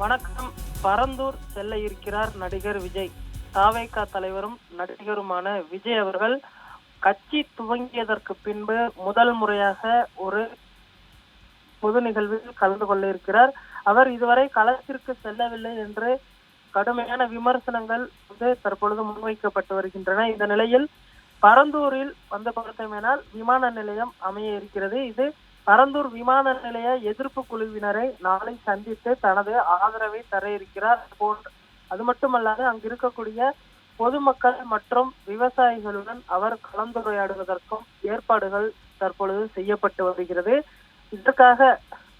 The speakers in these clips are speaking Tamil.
வணக்கம். பரந்தூர் செல்ல இருக்கிறார் நடிகர் விஜய். தாவேகா தலைவரும் நடிகருமான விஜய் அவர்கள் கட்சி துவங்கியதற்கு பின்பு முதல் முறையாக ஒரு பொது நிகழ்வில் கலந்து கொள்ள இருக்கிறார். அவர் இதுவரை களத்திற்கு செல்லவில்லை என்று கடுமையான விமர்சனங்கள் வந்து தற்பொழுது முன்வைக்கப்பட்டு வருகின்றன. இந்த நிலையில் பரந்தூரில் வந்து பார்த்தோமேனால் விமான நிலையம் அமைய இருக்கிறது. இது பரந்தூர் விமான நிலைய எதிர்ப்பு குழுவினரை நாளை சந்தித்து தனது ஆதரவை தர இருக்கிறார் போன்ற அது மட்டுமல்லாது அங்கு இருக்கக்கூடிய பொதுமக்கள் மற்றும் விவசாயிகளுடன் அவர் கலந்துரையாடுவதற்கும் ஏற்பாடுகள் தற்பொழுது செய்யப்பட்டு வருகிறது. இதற்காக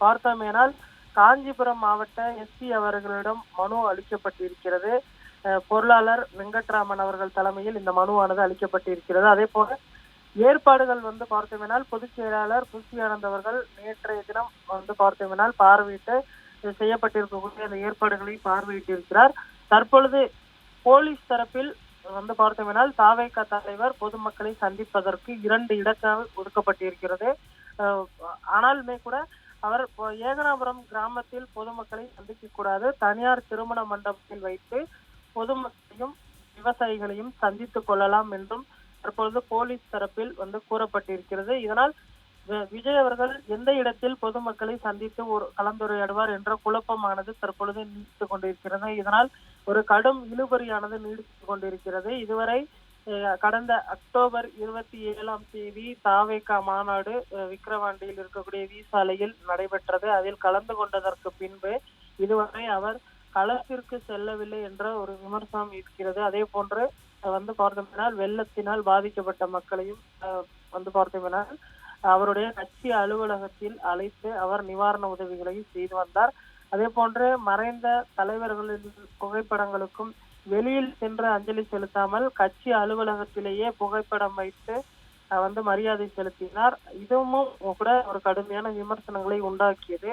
பார்த்தோமேனால் காஞ்சிபுரம் மாவட்ட எஸ்பி அவர்களிடம் மனு அளிக்கப்பட்டிருக்கிறது. பொருளாளர் வெங்கட்ராமன் அவர்கள் தலைமையில் இந்த மனுவானது அளிக்கப்பட்டிருக்கிறது. அதே போல ஏற்பாடுகள் வந்து பார்த்தோம்னால் பொதுச் செயலாளர் புஷி அவர்கள் நேற்றைய தினம் வந்து பார்த்தோம்னால் பார்வையிட்டு செய்யப்பட்டிருக்கக்கூடிய அந்த ஏற்பாடுகளை பார்வையிட்டிருக்கிறார். தற்பொழுது போலீஸ் தரப்பில் வந்து பார்த்தோம்னால் தாவேக தலைவர் பொதுமக்களை சந்திப்பதற்கு இரண்டு இடங்கள் ஒதுக்கப்பட்டிருக்கிறது. ஆனாலுமே கூட அவர் ஏகனாபுரம் கிராமத்தில் பொதுமக்களை சந்திக்க கூடாது. தனியார் திருமண மண்டபத்தில் வைத்து பொதுமக்களையும் விவசாயிகளையும் சந்தித்துக் கொள்ளலாம் என்றும் தற்பொழுது போலீஸ் தரப்பில் வந்து கூறப்பட்டிருக்கிறது. இதனால் விஜய் அவர்கள் எந்த இடத்தில் பொதுமக்களை சந்தித்து ஒரு கலந்துரையாடுவார் என்ற குழப்பமானது தற்பொழுது நீடித்துக் கொண்டிருக்கிறது. இதனால் ஒரு கடும் இழுபறியானது நீடித்துக் கொண்டிருக்கிறது. இதுவரை கடந்த அக்டோபர் இருபத்தி ஏழாம் தேதி தாவேகா மாநாடு விக்கிரவாண்டியில் இருக்கக்கூடிய வி சாலையில் நடைபெற்றது. அதில் கலந்து கொண்டதற்கு பின்பு இதுவரை அவர் களத்திற்கு செல்லவில்லை என்ற ஒரு விமர்சனம் இருக்கிறது. அதே போன்று வந்து பார்த்தோம்னால் வெள்ளத்தினால் பாதிக்கப்பட்ட மக்களையும் வந்து பார்த்தோம்னால் அவருடைய கட்சி அலுவலகத்தில் அழைத்து அவர் நிவாரண உதவிகளையும் செய்து வந்தார். அதே போன்று மறைந்த தலைவர்களின் புகைப்படங்களுக்கும் வெளியில் சென்று அஞ்சலி செலுத்தாமல் கட்சி அலுவலகத்திலேயே புகைப்படம் வைத்து வந்து மரியாதை செலுத்தினார். இதுவும் கூட ஒரு கடுமையான விமர்சனங்களை உண்டாக்கியது.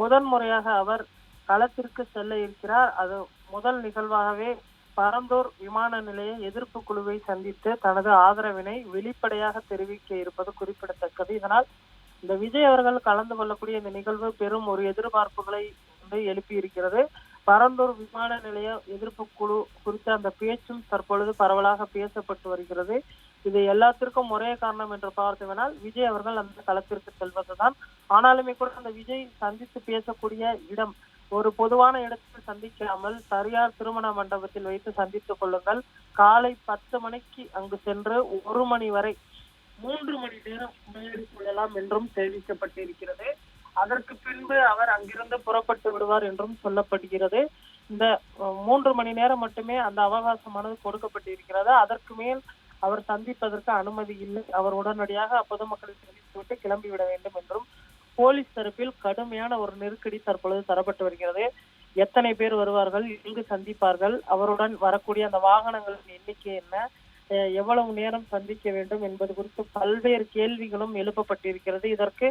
முதன் முறையாக அவர் களத்திற்கு செல்ல இருக்கிறார். அது முதல் நிகழ்வாகவே பரந்தூர் விமான நிலைய எதிர்ப்பு குழுவை சந்தித்து தனது ஆதரவினை வெளிப்படையாக தெரிவிக்க இருப்பது குறிப்பிடத்தக்கது. இதனால் இந்த விஜய் அவர்கள் கலந்து கொள்ளக்கூடிய இந்த நிகழ்வு பெரும் ஒரு எதிர்பார்ப்புகளை வந்து எழுப்பி இருக்கிறது பரந்தூர் விமான நிலைய எதிர்ப்பு குழு குறித்த அந்த பேச்சும் தற்பொழுது பரவலாக பேசப்பட்டு வருகிறது. இது எல்லாத்திற்கும் ஒரே காரணம் என்று பார்த்தோம்னால் விஜய் அவர்கள் அந்த களத்திற்கு செல்வதுதான். ஆனாலுமே கூட அந்த விஜய் சந்தித்து பேசக்கூடிய இடம் ஒரு பொதுவான இடத்தில் சந்திக்காமல் தனியார் திருமண மண்டபத்தில் வைத்து சந்தித்துக் கொள்ளுங்கள். காலை பத்து மணிக்கு அங்கு சென்று ஒரு மணி வரை மூன்று மணி நேரம் உரையாடிக் கொள்ளலாம் என்றும் தெரிவிக்கப்பட்டிருக்கிறது. அதற்கு பின்பு அவர் அங்கிருந்து புறப்பட்டு விடுவார் என்றும் சொல்லப்படுகிறது. இந்த மூன்று மணி நேரம் மட்டுமே அந்த அவகாசமானது கொடுக்கப்பட்டிருக்கிறது. அதற்கு மேல் அவர் சந்திப்பதற்கு அனுமதி இல்லை. அவர் உடனடியாக பொதுமக்களை சந்தித்துவிட்டு கிளம்பிவிட வேண்டும் என்றும் போலீஸ் தரப்பில் கடுமையான ஒரு நெருக்கடி தற்பொழுது தரப்பட்டு வருகிறது. எத்தனை பேர் வருவார்கள் எங்கு சந்திப்பார்கள் அவருடன் வரக்கூடிய அந்த வாகனங்களின் எண்ணிக்கை என்ன எவ்வளவு நேரம் சந்திக்க வேண்டும் என்பது குறித்து பல்வேறு கேள்விகளும் எழுப்பப்பட்டிருக்கிறது. இதற்கு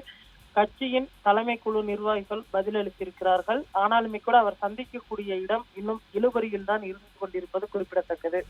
கட்சியின் தலைமை குழு நிர்வாகிகள் பதிலளித்திருக்கிறார்கள் ஆனாலுமே கூட அவர் சந்திக்கக்கூடிய இடம் இன்னும் இழுபறியில் தான் இருந்து கொண்டிருப்பது குறிப்பிடத்தக்கது.